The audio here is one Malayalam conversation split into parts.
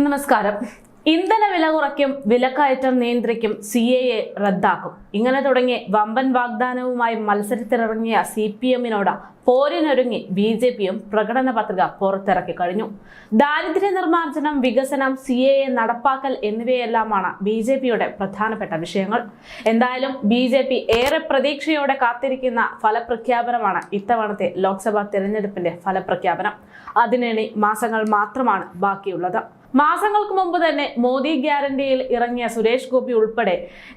നമസ്കാരം. ഇന്ധന വില കുറയ്ക്കും വിലക്കയറ്റം നിയന്ത്രിക്കും സി എ എ റദ്ദാക്കും. ഇങ്ങനെ തുടങ്ങി വമ്പൻ വാഗ്ദാനവുമായി മത്സരത്തിലിറങ്ങിയ സി പി എമ്മിനോട് പോരിനൊരുങ്ങി ബി ജെ പിയും പ്രകടന പത്രിക പുറത്തിറക്കി കഴിഞ്ഞു. ദാരിദ്ര്യ നിർമ്മാർജനം വികസനം സി എ എ നടപ്പാക്കൽ എന്നിവയെല്ലാമാണ് ബി ജെ പിയുടെ പ്രധാനപ്പെട്ട വിഷയങ്ങൾ. എന്തായാലും ബി ജെ പി ഏറെ പ്രതീക്ഷയോടെ കാത്തിരിക്കുന്ന ഫലപ്രഖ്യാപനമാണ് ഇത്തവണത്തെ ലോക്സഭാ തെരഞ്ഞെടുപ്പിന്റെ ഫലപ്രഖ്യാപനം. അതിനിനി മാസങ്ങൾ മാത്രമാണ് ബാക്കിയുള്ളത്. മാസങ്ങൾക്ക് മുമ്പ് തന്നെ മോദി ഗ്യാരണ്ടിയിൽ ഇറങ്ങിയ സുരേഷ് ഗോപി ഉൾപ്പെടെ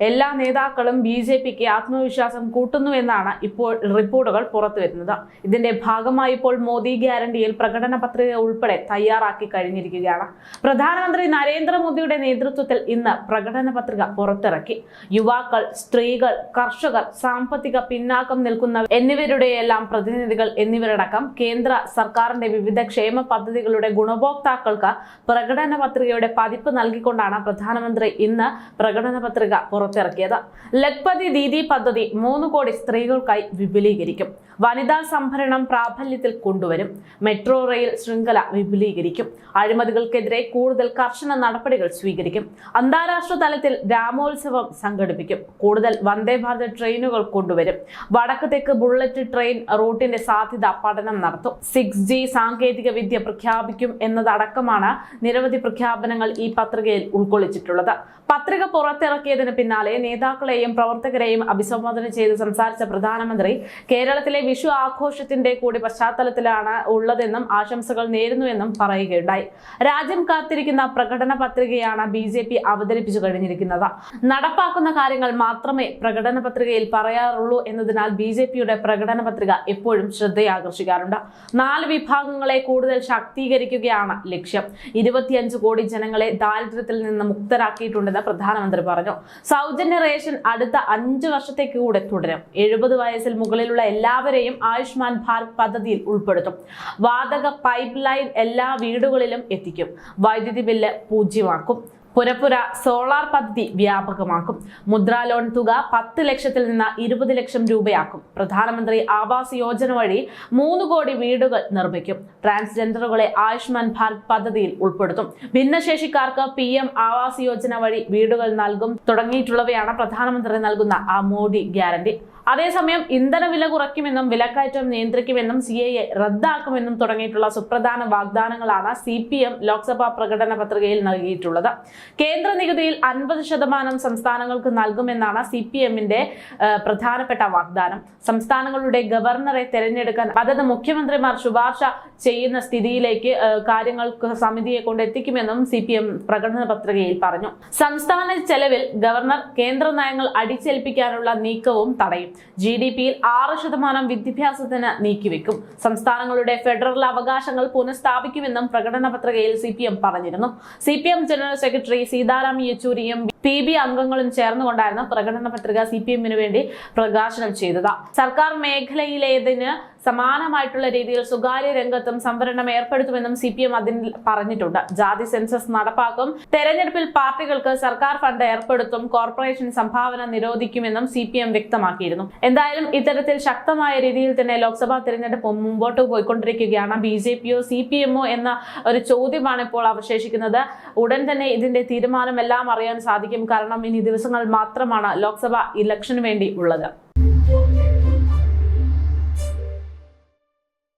എല്ലാ നേതാക്കളും ബി ജെ പിക്ക് ആത്മവിശ്വാസം കൂട്ടുന്നു എന്നാണ് ഇപ്പോൾ റിപ്പോർട്ടുകൾ പുറത്തുവരുന്നത്. ഇതിന്റെ ഭാഗമായി ഇപ്പോൾ മോദി ഗ്യാരണ്ടിയിൽ പ്രകടന പത്രിക ഉൾപ്പെടെ തയ്യാറാക്കി കഴിഞ്ഞിരിക്കുകയാണ്. പ്രധാനമന്ത്രി നരേന്ദ്രമോദിയുടെ നേതൃത്വത്തിൽ ഇന്ന് പ്രകടന പത്രിക പുറത്തിറക്കി. യുവാക്കൾ സ്ത്രീകൾ കർഷകർ സാമ്പത്തിക പിന്നാക്കം നിൽക്കുന്ന എന്നിവരുടെയെല്ലാം പ്രതിനിധികൾ എന്നിവരടക്കം കേന്ദ്ര സർക്കാരിന്റെ വിവിധ ക്ഷേമ പദ്ധതികളുടെ ഗുണഭോക്താക്കൾക്ക് പ്രകടന പത്രികയുടെ പതിപ്പ് നൽകിക്കൊണ്ടാണ് പ്രധാനമന്ത്രി ഇന്ന് പ്രകടന പത്രിക പുറത്തിറക്കിയത്. ലഖ്പതി ദീദി പദ്ധതി മൂന്ന് കോടി സ്ത്രീകൾക്കായി വിപുലീകരിക്കും. വനിതാ സംഭരണം പ്രാബല്യത്തിൽ കൊണ്ടുവരും. മെട്രോ റെയിൽ ശൃംഖല വിപുലീകരിക്കും. അഴിമതികൾക്കെതിരെ കൂടുതൽ കർശന നടപടികൾ സ്വീകരിക്കും. അന്താരാഷ്ട്ര തലത്തിൽ രാമോത്സവം സംഘടിപ്പിക്കും. കൂടുതൽ വന്ദേ ഭാരത് ട്രെയിനുകൾ കൊണ്ടുവരും. വടക്ക് തെക്ക് ബുള്ളറ്റ് ട്രെയിൻ റൂട്ടിന്റെ സാധ്യത പഠനം നടത്തും. സിക്സ് ജി സാങ്കേതിക വിദ്യ പ്രഖ്യാപിക്കും എന്നതടക്കമാണ് നിരവധി പ്രഖ്യാപനങ്ങൾ ഈ പത്രികയിൽ ഉൾക്കൊള്ളിച്ചിട്ടുള്ളത്. പത്രിക പുറത്തിറക്കിയതിന് പിന്നാലെ നേതാക്കളെയും പ്രവർത്തകരെയും അഭിസംബോധന ചെയ്ത് സംസാരിച്ച പ്രധാനമന്ത്രി കേരളത്തിലെ വിഷു ആഘോഷത്തിന്റെ കൂടി പശ്ചാത്തലത്തിലാണ് ഉള്ളതെന്നും ആശംസകൾ നേരുന്നുവെന്നും പറയുകയുണ്ടായി. രാജ്യം കാത്തിരിക്കുന്ന പ്രകടന പത്രികയാണ് ബി ജെ പി അവതരിപ്പിച്ചു കഴിഞ്ഞിരിക്കുന്നത്. നടപ്പാക്കുന്ന കാര്യങ്ങൾ മാത്രമേ പ്രകടന പത്രികയിൽ പറയാറുള്ളൂ എന്നതിനാൽ ബി ജെ പിയുടെ പ്രകടന പത്രിക എപ്പോഴും ശ്രദ്ധയാകർഷിക്കാറുണ്ട്. നാല് വിഭാഗങ്ങളെ കൂടുതൽ ശാക്തീകരിക്കുകയാണ് ലക്ഷ്യം. ഇരുപത്തിയഞ്ച് കോടി ജനങ്ങളെ ദാരിദ്ര്യത്തിൽ നിന്ന് മുക്തരാക്കിയിട്ടുണ്ടെന്ന് പ്രധാനമന്ത്രി പറഞ്ഞു. സൗജന്യ റേഷൻ അടുത്ത അഞ്ച് വർഷത്തേക്ക് കൂടെ തുടരും. എഴുപത് വയസ്സിൽ മുകളിലുള്ള എല്ലാവരെയും ആയുഷ്മാൻ ഭാരത് പദ്ധതിയിൽ ഉൾപ്പെടുത്തും. വാതക പൈപ്പ് ലൈൻ എല്ലാ വീടുകളിലും എത്തിക്കും. വൈദ്യുതി ബില്ല് പൂജ്യമാക്കും. പുരപ്പുര സോളാർ പദ്ധതി വ്യാപകമാക്കും. മുദ്രാ ലോൺ തുക പത്ത് ലക്ഷത്തിൽ നിന്ന് ഇരുപത് ലക്ഷം രൂപയാക്കും. പ്രധാനമന്ത്രി ആവാസ് യോജന വഴി മൂന്ന് കോടി വീടുകൾ നിർമ്മിക്കും. ട്രാൻസ്ജെൻഡറുകളെ ആയുഷ്മാൻ ഭാരത് പദ്ധതിയിൽ ഉൾപ്പെടുത്തും. ഭിന്നശേഷിക്കാർക്ക് പി എം ആവാസ് യോജന വഴി വീടുകൾ നൽകും തുടങ്ങിയിട്ടുള്ളവയാണ് പ്രധാനമന്ത്രി നൽകുന്ന ആ മോഡി ഗ്യാരണ്ടി. അതേസമയം ഇന്ധന വില കുറയ്ക്കുമെന്നും വിലക്കയറ്റം നിയന്ത്രിക്കുമെന്നും സി എ റദ്ദാക്കുമെന്നും തുടങ്ങിയിട്ടുള്ള സുപ്രധാന വാഗ്ദാനങ്ങളാണ് സി പി എം ലോക്സഭാ പ്രകടന പത്രികയിൽ നൽകിയിട്ടുള്ളത്. കേന്ദ്ര നികുതിയിൽ അൻപത് ശതമാനം സംസ്ഥാനങ്ങൾക്ക് നൽകുമെന്നാണ് സി പി എമ്മിന്റെ പ്രധാനപ്പെട്ട വാഗ്ദാനം. സംസ്ഥാനങ്ങളുടെ ഗവർണറെ തെരഞ്ഞെടുക്കാൻ അതത് മുഖ്യമന്ത്രിമാർ ശുപാർശ ചെയ്യുന്ന സ്ഥിതിയിലേക്ക് കാര്യങ്ങൾ സമിതിയെ കൊണ്ട് എത്തിക്കുമെന്നും സി പി എം പ്രകടന പത്രികയിൽ പറഞ്ഞു. സംസ്ഥാന ചെലവിൽ ഗവർണർ കേന്ദ്ര നയങ്ങൾ അടിച്ചേൽപ്പിക്കാനുള്ള നീക്കവും തടയും. ജി ഡി പിയിൽ ആറ് ശതമാനം വിദ്യാഭ്യാസത്തിന് നീക്കിവെക്കും. സംസ്ഥാനങ്ങളുടെ ഫെഡറൽ അവകാശങ്ങൾ പുനഃസ്ഥാപിക്കുമെന്നും പ്രകടന പത്രികയിൽ സി പി എം പറഞ്ഞിരുന്നു. C P M general secretary Sitaram യെച്ചൂരിയും P B അംഗങ്ങളും ചേർന്നുകൊണ്ടായിരുന്നു പ്രകടന പത്രിക സി പി എമ്മിന് വേണ്ടി പ്രകാശനം ചെയ്തത്. സർക്കാർ മേഖലയിലേതിന് സമാനമായിട്ടുള്ള രീതിയിൽ സ്വകാര്യ രംഗത്തും സംവരണം ഏർപ്പെടുത്തുമെന്നും സി പി എം അതിൽ പറഞ്ഞിട്ടുണ്ട്. ജാതി സെൻസസ് നടപ്പാക്കും തെരഞ്ഞെടുപ്പിൽ പാർട്ടികൾക്ക് സർക്കാർ ഫണ്ട് ഏർപ്പെടുത്തും കോർപ്പറേഷൻ സംഭാവന നിരോധിക്കുമെന്നും സി പി എം വ്യക്തമാക്കിയിരുന്നു. എന്തായാലും ഇത്തരത്തിൽ ശക്തമായ രീതിയിൽ തന്നെ ലോക്സഭാ തെരഞ്ഞെടുപ്പ് മുമ്പോട്ട് പോയിക്കൊണ്ടിരിക്കുകയാണ്. ബി ജെ പിയോ സി പി എമ്മോ എന്ന ഒരു ചോദ്യമാണ് ഇപ്പോൾ അവശേഷിക്കുന്നത്. ഉടൻ തന്നെ ഇതിന്റെ തീരുമാനമെല്ലാം അറിയാൻ അറിയാൻ സാധിക്കും കാരണം ഇനി ദിവസങ്ങൾ മാത്രമാണ് ലോക്സഭ ഇലക്ഷന് വേണ്ടി ഉള്ളത്